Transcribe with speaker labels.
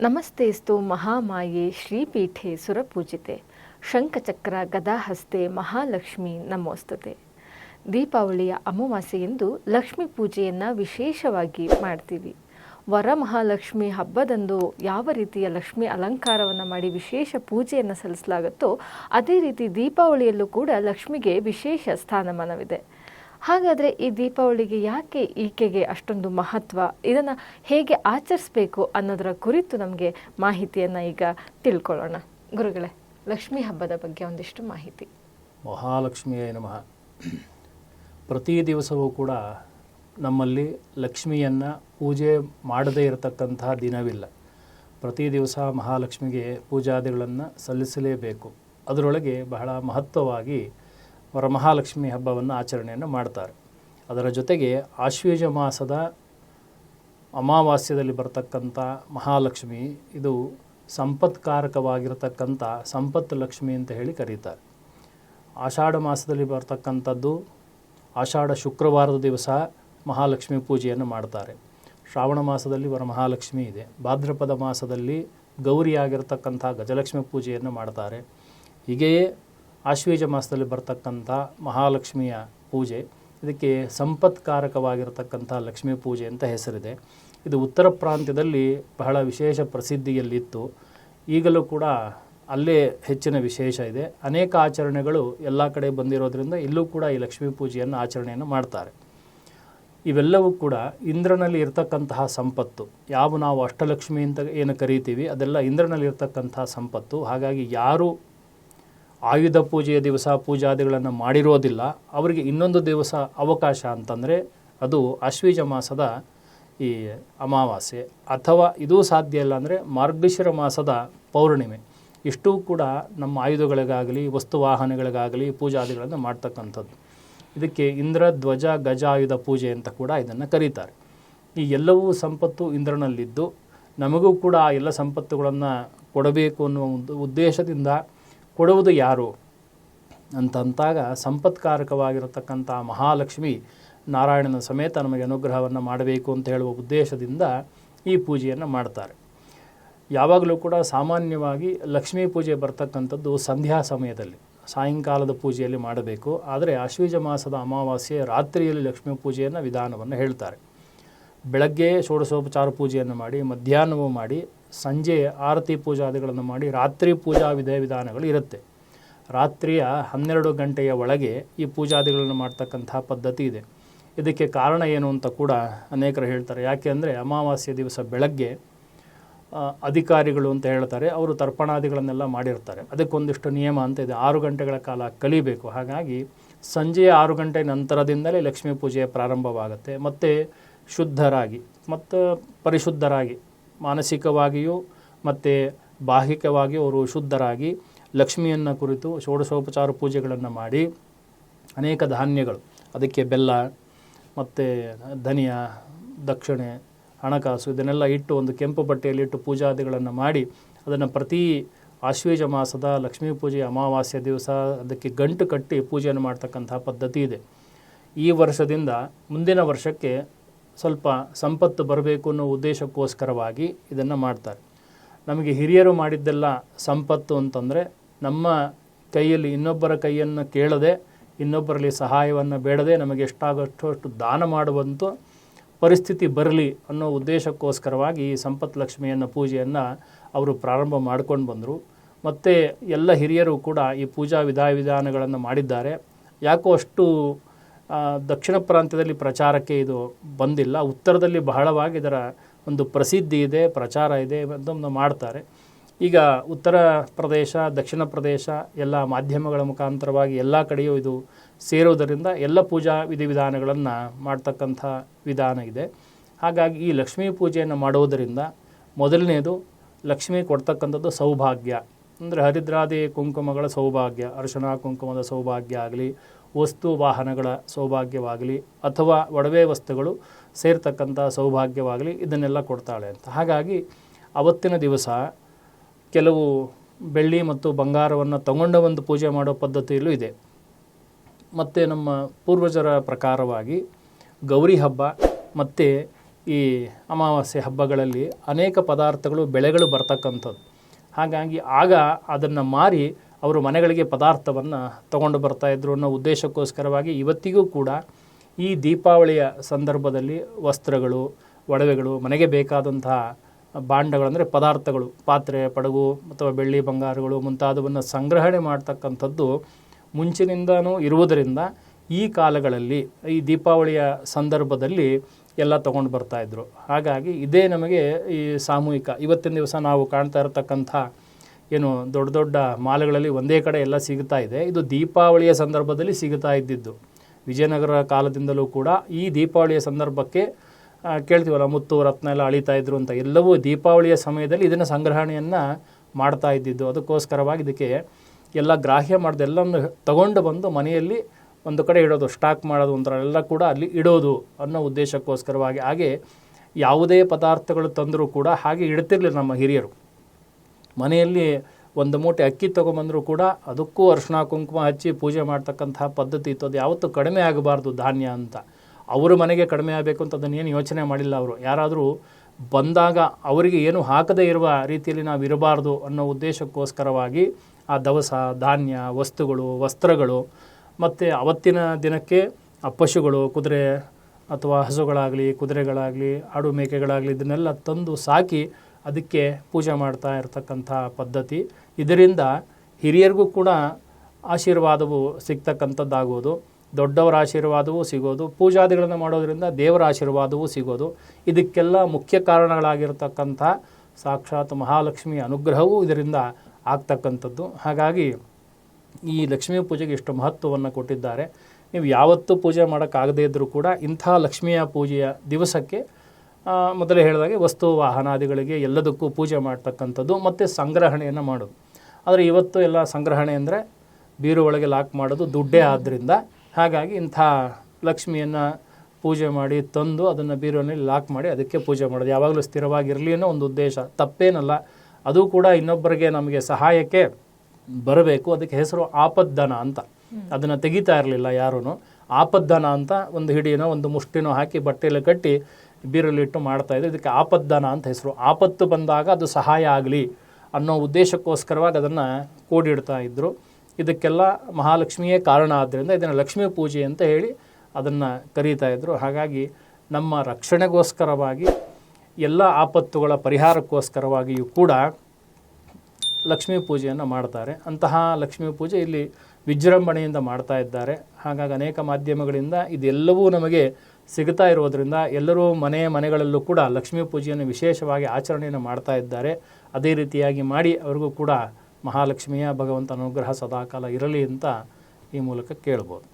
Speaker 1: ನಮಸ್ತೆಸ್ತು ಮಹಾಮಾಯೆ ಶ್ರೀಪೀಠೆ ಸುರಪೂಜಿತೆ. ಶಂಖಚಕ್ರ ಗದಾಹಸ್ತೆ ಮಹಾಲಕ್ಷ್ಮಿ ನಮೋಸ್ತುತೆ. ದೀಪಾವಳಿಯ ಅಮಾವಾಸ್ಯೆಯಂದು ಲಕ್ಷ್ಮಿ ಪೂಜೆಯನ್ನು ವಿಶೇಷವಾಗಿ ಮಾಡ್ತೀವಿ. ವರಮಹಾಲಕ್ಷ್ಮಿ ಹಬ್ಬದಂದು ಯಾವ ರೀತಿಯ ಲಕ್ಷ್ಮಿ ಅಲಂಕಾರವನ್ನು ಮಾಡಿ ವಿಶೇಷ ಪೂಜೆಯನ್ನು ಸಲ್ಲಿಸಲಾಗುತ್ತೋ ಅದೇ ರೀತಿ ದೀಪಾವಳಿಯಲ್ಲೂ ಕೂಡ ಲಕ್ಷ್ಮಿಗೆ ವಿಶೇಷ ಸ್ಥಾನಮಾನವಿದೆ. ಹಾಗಾದರೆ ಈ ದೀಪಾವಳಿಗೆ ಯಾಕೆ ಈಕೆಗೆ ಅಷ್ಟೊಂದು ಮಹತ್ವ? ಇದನ್ನು ಹೇಗೆ ಆಚರಿಸಬೇಕು ಅನ್ನೋದರ ಕುರಿತು ನಮಗೆ ಮಾಹಿತಿಯನ್ನು ಈಗ ತಿಳ್ಕೊಳ್ಳೋಣ. ಗುರುಗಳೇ, ಲಕ್ಷ್ಮೀ ಹಬ್ಬದ ಬಗ್ಗೆ ಒಂದಿಷ್ಟು ಮಾಹಿತಿ.
Speaker 2: ಮಹಾಲಕ್ಷ್ಮಿಯೇ ನಮಃ. ಪ್ರತಿ ದಿವಸವೂ ಕೂಡ ನಮ್ಮಲ್ಲಿ ಲಕ್ಷ್ಮಿಯನ್ನು ಪೂಜೆ ಮಾಡದೇ ಇರತಕ್ಕಂತಹ ದಿನವಿಲ್ಲ. ಪ್ರತಿ ದಿವಸ ಮಹಾಲಕ್ಷ್ಮಿಗೆ ಪೂಜಾದಿಗಳನ್ನು ಸಲ್ಲಿಸಲೇಬೇಕು. ಅದರೊಳಗೆ ಬಹಳ ಮಹತ್ವವಾಗಿ ವರಮಹಾಲಕ್ಷ್ಮಿ ಹಬ್ಬವನ್ನು ಆಚರಣೆಯನ್ನು ಮಾಡ್ತಾರೆ. ಅದರ ಜೊತೆಗೆ ಆಶ್ವೇಜ ಮಾಸದ ಅಮಾವಾಸ್ಯದಲ್ಲಿ ಬರತಕ್ಕಂಥ ಮಹಾಲಕ್ಷ್ಮಿ, ಇದು ಸಂಪತ್ಕಾರಕವಾಗಿರತಕ್ಕಂಥ ಸಂಪತ್ತು ಲಕ್ಷ್ಮಿ ಅಂತ ಹೇಳಿ ಕರೀತಾರೆ. ಆಷಾಢ ಮಾಸದಲ್ಲಿ ಬರತಕ್ಕಂಥದ್ದು ಆಷಾಢ ಶುಕ್ರವಾರದ ದಿವಸ ಮಹಾಲಕ್ಷ್ಮಿ ಪೂಜೆಯನ್ನು ಮಾಡ್ತಾರೆ. ಶ್ರಾವಣ ಮಾಸದಲ್ಲಿ ವರಮಹಾಲಕ್ಷ್ಮಿ ಇದೆ. ಭಾದ್ರಪದ ಮಾಸದಲ್ಲಿ ಗೌರಿಯಾಗಿರ್ತಕ್ಕಂಥ ಗಜಲಕ್ಷ್ಮಿ ಪೂಜೆಯನ್ನು ಮಾಡ್ತಾರೆ. ಹೀಗೆಯೇ ಆಶ್ವೇಜ ಮಾಸದಲ್ಲಿ ಬರ್ತಕ್ಕಂಥ ಮಹಾಲಕ್ಷ್ಮಿಯ ಪೂಜೆ. ಇದಕ್ಕೆ ಸಂಪತ್ಕಾರಕವಾಗಿರತಕ್ಕಂಥ ಲಕ್ಷ್ಮೀ ಪೂಜೆ ಅಂತ ಹೆಸರಿದೆ. ಇದು ಉತ್ತರ ಪ್ರಾಂತ್ಯದಲ್ಲಿ ಬಹಳ ವಿಶೇಷ ಪ್ರಸಿದ್ಧಿಯಲ್ಲಿತ್ತು. ಈಗಲೂ ಕೂಡ ಅಲ್ಲೇ ಹೆಚ್ಚಿನ ವಿಶೇಷ ಇದೆ. ಅನೇಕ ಆಚರಣೆಗಳು ಎಲ್ಲ ಕಡೆ ಬಂದಿರೋದ್ರಿಂದ ಇಲ್ಲೂ ಕೂಡ ಈ ಲಕ್ಷ್ಮೀ ಪೂಜೆಯನ್ನು ಆಚರಣೆಯನ್ನು ಮಾಡ್ತಾರೆ. ಇವೆಲ್ಲವೂ ಕೂಡ ಇಂದ್ರನಲ್ಲಿ ಇರತಕ್ಕಂತಹ ಸಂಪತ್ತು. ಯಾವ ನಾವು ಅಷ್ಟಲಕ್ಷ್ಮಿ ಅಂತ ಏನು ಕರಿತೀವಿ, ಅದೆಲ್ಲ ಇಂದ್ರನಲ್ಲಿ ಇರತಕ್ಕಂತಹ ಸಂಪತ್ತು. ಹಾಗಾಗಿ ಯಾರು ಆಯುಧ ಪೂಜೆಯ ದಿವಸ ಪೂಜಾದಿಗಳನ್ನು ಮಾಡಿರೋದಿಲ್ಲ. ಅವರಿಗೆ ಇನ್ನೊಂದು ದಿವಸ ಅವಕಾಶ ಅಂತಂದರೆ ಅದು ಅಶ್ವೀಜ ಮಾಸದ ಈ ಅಮಾವಾಸ್ಯೆ. ಅಥವಾ ಇದೂ ಸಾಧ್ಯ ಇಲ್ಲ ಅಂದರೆ ಮಾರ್ಗಶಿರ ಮಾಸದ ಪೌರ್ಣಿಮೆ. ಇಷ್ಟೂ ಕೂಡ ನಮ್ಮ ಆಯುಧಗಳಿಗಾಗಲಿ ವಸ್ತು ವಾಹನಗಳಿಗಾಗಲಿ ಪೂಜಾದಿಗಳನ್ನು ಮಾಡ್ತಕ್ಕಂಥದ್ದು. ಇದಕ್ಕೆ ಇಂದ್ರ, ಧ್ವಜ ಗಜಾಯುಧ ಪೂಜೆ ಅಂತ ಕೂಡ ಇದನ್ನು ಕರೀತಾರೆ. ಈ ಎಲ್ಲವೂ ಸಂಪತ್ತು ಇಂದ್ರನಲ್ಲಿದ್ದು. ನಮಗೂ ಕೂಡ ಆ ಎಲ್ಲ ಸಂಪತ್ತುಗಳನ್ನು ಕೊಡಬೇಕು ಅನ್ನುವ ಒಂದು ಉದ್ದೇಶದಿಂದ ಕೊಡುವುದು ಯಾರು? ಅಂತಂತಾಗ ಸಂಪತ್ಕಾರಕವಾಗಿರತಕ್ಕಂಥ ಮಹಾಲಕ್ಷ್ಮಿ ನಾರಾಯಣನ ಸಮೇತ ನಮಗೆ ಅನುಗ್ರಹವನ್ನು ಮಾಡಬೇಕು ಅಂತ ಹೇಳುವ ಉದ್ದೇಶದಿಂದ ಈ ಪೂಜೆಯನ್ನು ಮಾಡ್ತಾರೆ. ಯಾವಾಗಲೂ ಕೂಡ ಸಾಮಾನ್ಯವಾಗಿ ಲಕ್ಷ್ಮೀ ಪೂಜೆ ಬರ್ತಕ್ಕಂಥದ್ದು ಸಂಧ್ಯಾ ಸಮಯದಲ್ಲಿ, ಸಾಯಂಕಾಲದ ಪೂಜೆಯಲ್ಲಿ ಮಾಡಬೇಕು. ಆದರೆ ಆಶ್ವೀಜ ಮಾಸದ ಅಮಾವಾಸ್ಯೆ ರಾತ್ರಿಯಲ್ಲಿ ಲಕ್ಷ್ಮೀ ಪೂಜೆಯನ್ನು ವಿಧಾನವನ್ನು ಹೇಳ್ತಾರೆ. ಬೆಳಗ್ಗೆ ಷೋಡಶೋಪಚಾರ ಪೂಜೆಯನ್ನು ಮಾಡಿ, ಮಧ್ಯಾಹ್ನವೂ ಮಾಡಿ ಸಂಜೆ ಆರತಿ ಪೂಜಾದಿಗಳನ್ನು ಮಾಡಿ ರಾತ್ರಿ ಪೂಜಾ ವಿಧ ವಿಧಾನಗಳು ಇರುತ್ತೆ. ರಾತ್ರಿಯ ಹನ್ನೆರಡು ಗಂಟೆಯ ಒಳಗೆ ಈ ಪೂಜಾದಿಗಳನ್ನು ಮಾಡ್ತಕ್ಕಂಥ ಪದ್ಧತಿ ಇದೆ. ಇದಕ್ಕೆ ಕಾರಣ ಏನು ಅಂತ ಕೂಡ ಅನೇಕರು ಹೇಳ್ತಾರೆ. ಯಾಕೆ ಅಂದರೆ ಅಮಾವಾಸ್ಯೆ ದಿವಸ ಬೆಳಗ್ಗೆ ಅಧಿಕಾರಿಗಳು ಅಂತ ಹೇಳ್ತಾರೆ, ಅವರು ತರ್ಪಣಾದಿಗಳನ್ನೆಲ್ಲ ಮಾಡಿರ್ತಾರೆ. ಅದಕ್ಕೊಂದಿಷ್ಟು ನಿಯಮ ಅಂತ ಇದೆ. ಆರು ಗಂಟೆಗಳ ಕಾಲ ಕಲಿಬೇಕು. ಹಾಗಾಗಿ ಸಂಜೆಯ ಆರು ಗಂಟೆ ನಂತರದಿಂದಲೇ ಲಕ್ಷ್ಮೀ ಪೂಜೆ ಪ್ರಾರಂಭವಾಗುತ್ತೆ. ಮತ್ತು ಶುದ್ಧರಾಗಿ, ಮತ್ತು ಪರಿಶುದ್ಧರಾಗಿ. ಮಾನಸಿಕವಾಗಿಯೂ ಮತ್ತು ಬಾಹಿಕವಾಗಿಯೂ ಅವರು ಶುದ್ಧರಾಗಿ ಲಕ್ಷ್ಮಿಯನ್ನು ಕುರಿತು ಷೋಡಶೋಪಚಾರ ಪೂಜೆಗಳನ್ನು ಮಾಡಿ ಅನೇಕ ಧಾನ್ಯಗಳು, ಅದಕ್ಕೆ ಬೆಲ್ಲ ಮತ್ತು ಧನಿಯ, ದಕ್ಷಿಣೆ, ಹಣಕಾಸು ಇದನ್ನೆಲ್ಲ ಇಟ್ಟು ಒಂದು ಕೆಂಪು ಬಟ್ಟೆಯಲ್ಲಿ ಇಟ್ಟು ಪೂಜಾದಿಗಳನ್ನು ಮಾಡಿ ಅದನ್ನು ಪ್ರತಿ ಆಶ್ವೇಜ ಮಾಸದ ಲಕ್ಷ್ಮೀ ಪೂಜೆ ಅಮಾವಾಸ್ಯ ದಿವಸ ಅದಕ್ಕೆ ಗಂಟು ಕಟ್ಟಿ ಪೂಜೆಯನ್ನು ಮಾಡ್ತಕ್ಕಂಥ ಪದ್ಧತಿ ಇದೆ. ಈ ವರ್ಷದಿಂದ ಮುಂದಿನ ವರ್ಷಕ್ಕೆ ಸ್ವಲ್ಪ ಸಂಪತ್ತು ಬರಬೇಕು ಅನ್ನೋ ಉದ್ದೇಶಕ್ಕೋಸ್ಕರವಾಗಿ ಇದನ್ನು ಮಾಡ್ತಾರೆ. ನಮಗೆ ಹಿರಿಯರು ಮಾಡಿದ್ದೆಲ್ಲ ಸಂಪತ್ತು ಅಂತಂದರೆ ನಮ್ಮ ಕೈಯಲ್ಲಿ ಇನ್ನೊಬ್ಬರ ಕೈಯನ್ನು ಕೇಳದೆ, ಇನ್ನೊಬ್ಬರಲ್ಲಿ ಸಹಾಯವನ್ನು ಬೇಡದೆ ನಮಗೆ ಎಷ್ಟಾಗಷ್ಟು ಅಷ್ಟು ದಾನ ಮಾಡುವಂಥ ಪರಿಸ್ಥಿತಿ ಬರಲಿ ಅನ್ನೋ ಉದ್ದೇಶಕ್ಕೋಸ್ಕರವಾಗಿ ಈ ಸಂಪತ್ ಲಕ್ಷ್ಮಿಯನ್ನು ಪೂಜೆಯನ್ನು ಅವರು ಪ್ರಾರಂಭ ಮಾಡ್ಕೊಂಡು ಬಂದರು. ಮತ್ತು ಎಲ್ಲ ಹಿರಿಯರು ಕೂಡ ಈ ಪೂಜಾ ವಿಧಾನಗಳನ್ನು ಮಾಡಿದ್ದಾರೆ. ಯಾಕೋ ಅಷ್ಟು ದಕ್ಷಿಣ ಪ್ರಾಂತ್ಯದಲ್ಲಿ ಪ್ರಚಾರಕ್ಕೆ ಇದು ಬಂದಿಲ್ಲ. ಉತ್ತರದಲ್ಲಿ ಬಹಳವಾಗಿ ಇದರ ಒಂದು ಪ್ರಸಿದ್ಧಿ ಇದೆ, ಪ್ರಚಾರ ಇದೆ ಅದನ್ನು ಮಾಡ್ತಾರೆ. ಈಗ ಉತ್ತರ ಪ್ರದೇಶ, ದಕ್ಷಿಣ ಪ್ರದೇಶ ಎಲ್ಲ ಮಾಧ್ಯಮಗಳ ಮುಖಾಂತರವಾಗಿ ಎಲ್ಲ ಕಡೆಯೂ ಇದು ಸೇರೋದರಿಂದ ಎಲ್ಲ ಪೂಜಾ ವಿಧಿವಿಧಾನಗಳನ್ನು ಮಾಡ್ತಕ್ಕಂಥ ವಿಧಾನ ಇದೆ. ಹಾಗಾಗಿ ಈ ಲಕ್ಷ್ಮೀ ಪೂಜೆಯನ್ನು ಮಾಡುವುದರಿಂದ ಮೊದಲನೇದು ಲಕ್ಷ್ಮಿ ಕೊಡ್ತಕ್ಕಂಥದ್ದು ಸೌಭಾಗ್ಯ. ಅಂದರೆ ಹರಿದ್ರಾದಿ ಕುಂಕುಮಗಳ ಸೌಭಾಗ್ಯ ಅರಿಶಿಣ ಕುಂಕುಮದ ಸೌಭಾಗ್ಯ ಆಗಲಿ ವಸ್ತು ವಾಹನಗಳ ಸೌಭಾಗ್ಯವಾಗಲಿ ಅಥವಾ ಒಡವೆ ವಸ್ತುಗಳು ಸೇರ್ತಕ್ಕಂಥ ಸೌಭಾಗ್ಯವಾಗಲಿ ಇದನ್ನೆಲ್ಲ ಕೊಡ್ತಾಳೆ ಅಂತ. ಹಾಗಾಗಿ ಅವತ್ತಿನ ದಿವಸ ಕೆಲವು ಬೆಳ್ಳಿ ಮತ್ತು ಬಂಗಾರವನ್ನು ತಗೊಂಡ ಒಂದು ಪೂಜೆ ಮಾಡೋ ಪದ್ಧತಿಯಲ್ಲೂ ಇದೆ. ಮತ್ತು ನಮ್ಮ ಪೂರ್ವಜರ ಪ್ರಕಾರವಾಗಿ ಗೌರಿ ಹಬ್ಬ ಮತ್ತು ಈ ಅಮಾವಾಸ್ಯೆ ಹಬ್ಬಗಳಲ್ಲಿ ಅನೇಕ ಪದಾರ್ಥಗಳು, ಬೆಳೆಗಳು ಬರ್ತಕ್ಕಂಥದ್ದು. ಹಾಗಾಗಿ ಆಗ ಅದನ್ನು ಮಾರಿ ಅವರು ಮನೆಗಳಿಗೆ ಪದಾರ್ಥವನ್ನು ತಗೊಂಡು ಬರ್ತಾ ಇದ್ರು ಅನ್ನೋ ಉದ್ದೇಶಕ್ಕೋಸ್ಕರವಾಗಿ ಇವತ್ತಿಗೂ ಕೂಡ ಈ ದೀಪಾವಳಿಯ ಸಂದರ್ಭದಲ್ಲಿ ವಸ್ತ್ರಗಳು, ಒಡವೆಗಳು, ಮನೆಗೆ ಬೇಕಾದಂತಹ ಭಾಂಡಗಳಂದರೆ ಪದಾರ್ಥಗಳು, ಪಾತ್ರೆ, ಪಡಗು ಅಥವಾ ಬೆಳ್ಳಿ ಬಂಗಾರಗಳು ಮುಂತಾದವನ್ನು ಸಂಗ್ರಹಣೆ ಮಾಡ್ತಕ್ಕಂಥದ್ದು ಮುಂಚಿನಿಂದನೂ ಇರುವುದರಿಂದ ಈ ಕಾಲಗಳಲ್ಲಿ, ಈ ದೀಪಾವಳಿಯ ಸಂದರ್ಭದಲ್ಲಿ ಎಲ್ಲ ತೊಗೊಂಡು ಬರ್ತಾಯಿದ್ರು ಹಾಗಾಗಿ ಇದೇ ನಮಗೆ ಈ ಸಾಮೂಹಿಕ, ಇವತ್ತಿನ ದಿವಸ ನಾವು ಕಾಣ್ತಾ ಇರತಕ್ಕಂಥ ಏನು ದೊಡ್ಡ ದೊಡ್ಡ ಮಾಲ್ಗಳಲ್ಲಿ ಒಂದೇ ಕಡೆ ಎಲ್ಲ ಸಿಗ್ತಾ ಇದೆ. ಇದು ದೀಪಾವಳಿಯ ಸಂದರ್ಭದಲ್ಲಿ ಸಿಗ್ತಾ ಇದ್ದಿದ್ದು. ವಿಜಯನಗರ ಕಾಲದಿಂದಲೂ ಕೂಡ ಈ ದೀಪಾವಳಿಯ ಸಂದರ್ಭಕ್ಕೆ ಕೇಳ್ತೀವಲ್ಲ, ಮುತ್ತು, ರತ್ನ ಎಲ್ಲ ಅಳಿತಾ ಇದ್ರು ಅಂತ. ಎಲ್ಲವೂ ದೀಪಾವಳಿಯ ಸಮಯದಲ್ಲಿ ಇದನ್ನು ಸಂಗ್ರಹಣೆಯನ್ನು ಮಾಡ್ತಾ ಇದ್ದಿದ್ದು. ಅದಕ್ಕೋಸ್ಕರವಾಗಿ ಇದಕ್ಕೆ ಎಲ್ಲ ಗ್ರಾಹ್ಯ ಮಾಡಿದ ಎಲ್ಲವನ್ನು ತಗೊಂಡು ಬಂದು ಮನೆಯಲ್ಲಿ ಒಂದು ಕಡೆ ಇಡೋದು, ಸ್ಟಾಕ್ ಮಾಡೋದು ಒಂಥರ ಎಲ್ಲ ಕೂಡ ಅಲ್ಲಿ ಇಡೋದು ಅನ್ನೋ ಉದ್ದೇಶಕ್ಕೋಸ್ಕರವಾಗಿ. ಹಾಗೆ ಯಾವುದೇ ಪದಾರ್ಥಗಳು ತಂದರೂ ಕೂಡ ಹಾಗೆ ಇಡ್ತಿರಲಿಲ್ಲ ನಮ್ಮ ಹಿರಿಯರು. ಮನೆಯಲ್ಲಿ ಒಂದು ಮೂಟೆ ಅಕ್ಕಿ ತೊಗೊಂಬಂದರೂ ಕೂಡ ಅದಕ್ಕೂ ಅರ್ಶಿನ ಕುಂಕುಮ ಹಚ್ಚಿ ಪೂಜೆ ಮಾಡ್ತಕ್ಕಂತಹ ಪದ್ಧತಿ ಇತ್ತು. ಅದು ಯಾವತ್ತೂ ಕಡಿಮೆ ಆಗಬಾರ್ದು ಧಾನ್ಯ ಅಂತ. ಅವರು ಮನೆಗೆ ಕಡಿಮೆ ಆಗಬೇಕು ಅಂತ ಅದನ್ನೇನು ಯೋಚನೆ ಮಾಡಿಲ್ಲ ಅವರು. ಯಾರಾದರೂ ಬಂದಾಗ ಅವರಿಗೆ ಏನು ಹಾಕದೇ ಇರುವ ರೀತಿಯಲ್ಲಿ ನಾವು ಇರಬಾರ್ದು ಅನ್ನೋ ಉದ್ದೇಶಕ್ಕೋಸ್ಕರವಾಗಿ ಆ ದವಸ, ಧಾನ್ಯ, ವಸ್ತುಗಳು, ವಸ್ತ್ರಗಳು ಮತ್ತು ಅವತ್ತಿನ ದಿನಕ್ಕೆ ಆ ಪಶುಗಳು, ಕುದುರೆ ಅಥವಾ ಹಸುಗಳಾಗಲಿ, ಕುದುರೆಗಳಾಗಲಿ, ಆಡು ಮೇಕೆಗಳಾಗಲಿ ಇದನ್ನೆಲ್ಲ ತಂದು ಸಾಕಿ ಅದಕ್ಕೆ ಪೂಜೆ ಮಾಡ್ತಾ ಇರತಕ್ಕಂಥ ಪದ್ಧತಿ. ಇದರಿಂದ ಹಿರಿಯರಿಗೂ ಕೂಡ ಆಶೀರ್ವಾದವು ಸಿಗ್ತಕ್ಕಂಥದ್ದಾಗೋದು. ದೊಡ್ಡವರ ಆಶೀರ್ವಾದವೂ ಸಿಗೋದು. ಪೂಜಾದಿಗಳನ್ನು ಮಾಡೋದರಿಂದ ದೇವರ ಆಶೀರ್ವಾದವೂ ಸಿಗೋದು. ಇದಕ್ಕೆಲ್ಲ ಮುಖ್ಯ ಕಾರಣಗಳಾಗಿರ್ತಕ್ಕಂಥ ಸಾಕ್ಷಾತ್ ಮಹಾಲಕ್ಷ್ಮಿಯ ಅನುಗ್ರಹವೂ ಇದರಿಂದ ಆಗ್ತಕ್ಕಂಥದ್ದು. ಹಾಗಾಗಿ ಈ ಲಕ್ಷ್ಮೀ ಪೂಜೆಗೆ ಇಷ್ಟು ಮಹತ್ವವನ್ನು ಕೊಟ್ಟಿದ್ದಾರೆ. ನೀವು ಯಾವತ್ತೂ ಪೂಜೆ ಮಾಡೋಕ್ಕಾಗದೇ ಇದ್ದರೂ ಕೂಡ ಇಂಥ ಲಕ್ಷ್ಮಿಯ ಪೂಜೆಯ ದಿವಸಕ್ಕೆ ಮೊದಲೇ ಹೇಳಿದಾಗೆ ವಸ್ತು ವಾಹನಾದಿಗಳಿಗೆ ಎಲ್ಲದಕ್ಕೂ ಪೂಜೆ ಮಾಡ್ತಕ್ಕಂಥದ್ದು ಮತ್ತು ಸಂಗ್ರಹಣೆಯನ್ನು ಮಾಡೋದು. ಆದರೆ ಇವತ್ತು ಎಲ್ಲ ಸಂಗ್ರಹಣೆ ಅಂದರೆ ಬೀರು ಒಳಗೆ ಲಾಕ್ ಮಾಡೋದು ದುಡ್ಡೇ ಆದ್ದರಿಂದ ಹಾಗಾಗಿ ಇಂಥ ಲಕ್ಷ್ಮಿಯನ್ನು ಪೂಜೆ ಮಾಡಿ ತಂದು ಅದನ್ನು ಬೀರುವಲ್ಲಿ ಲಾಕ್ ಮಾಡಿ ಅದಕ್ಕೆ ಪೂಜೆ ಮಾಡೋದು. ಯಾವಾಗಲೂ ಸ್ಥಿರವಾಗಿರಲಿ ಅನ್ನೋ ಒಂದು ಉದ್ದೇಶ. ತಪ್ಪೇನಲ್ಲ. ಅದು ಕೂಡ ಇನ್ನೊಬ್ಬರಿಗೆ ನಮಗೆ ಸಹಾಯಕ್ಕೆ ಬರಬೇಕು. ಅದಕ್ಕೆ ಹೆಸರು ಆಪದ್ದನ ಅಂತ. ಅದನ್ನು ತೆಗಿತಾ ಇರಲಿಲ್ಲ ಯಾರೂ ಆಪದ್ದನ ಅಂತ ಒಂದು ಹಿಡಿಯೋ ಒಂದು ಮುಷ್ಟಿನೋ ಹಾಕಿ ಬಟ್ಟೆಯಲ್ಲಿ ಕಟ್ಟಿ ಬೀರಲ್ಲಿಟ್ಟು ಮಾಡ್ತಾ ಇದ್ದರು ಇದಕ್ಕೆ ಆಪದ್ದನ ಅಂತ ಹೆಸರು. ಆಪತ್ತು ಬಂದಾಗ ಅದು ಸಹಾಯ ಆಗಲಿ ಅನ್ನೋ ಉದ್ದೇಶಕ್ಕೋಸ್ಕರವಾಗಿ ಅದನ್ನು ಕೂಡಿಡ್ತಾ ಇದ್ದರು ಇದಕ್ಕೆಲ್ಲ ಮಹಾಲಕ್ಷ್ಮಿಯೇ ಕಾರಣ ಆದ್ದರಿಂದ ಇದನ್ನು ಲಕ್ಷ್ಮೀ ಪೂಜೆ ಅಂತ ಹೇಳಿ ಅದನ್ನು ಕರೀತಾ ಇದ್ದರು ಹಾಗಾಗಿ ನಮ್ಮ ರಕ್ಷಣೆಗೋಸ್ಕರವಾಗಿ, ಎಲ್ಲ ಆಪತ್ತುಗಳ ಪರಿಹಾರಕ್ಕೋಸ್ಕರವಾಗಿಯೂ ಕೂಡ ಲಕ್ಷ್ಮೀ ಪೂಜೆಯನ್ನು ಮಾಡ್ತಾರೆ. ಅಂತಹ ಲಕ್ಷ್ಮೀ ಪೂಜೆ ಇಲ್ಲಿ ವಿಜೃಂಭಣೆಯಿಂದ ಮಾಡ್ತಾ ಇದ್ದಾರೆ. ಹಾಗಾಗಿ ಅನೇಕ ಮಾಧ್ಯಮಗಳಿಂದ ಇದೆಲ್ಲವೂ ನಮಗೆ ಸಿಗ್ತಾ ಇರೋದರಿಂದ ಎಲ್ಲರೂ ಮನೆ ಮನೆಗಳಲ್ಲೂ ಕೂಡ ಲಕ್ಷ್ಮೀ ಪೂಜೆಯನ್ನು ವಿಶೇಷವಾಗಿ ಆಚರಣೆಯನ್ನು ಮಾಡ್ತಾ ಇದ್ದಾರೆ. ಅದೇ ರೀತಿಯಾಗಿ ಮಾಡಿ ಅವ್ರಿಗೂ ಕೂಡ ಮಹಾಲಕ್ಷ್ಮಿಯ ಭಗವಂತ ಅನುಗ್ರಹ ಸದಾಕಾಲ ಇರಲಿ ಅಂತ ಈ ಮೂಲಕ ಕೇಳ್ಬೋದು.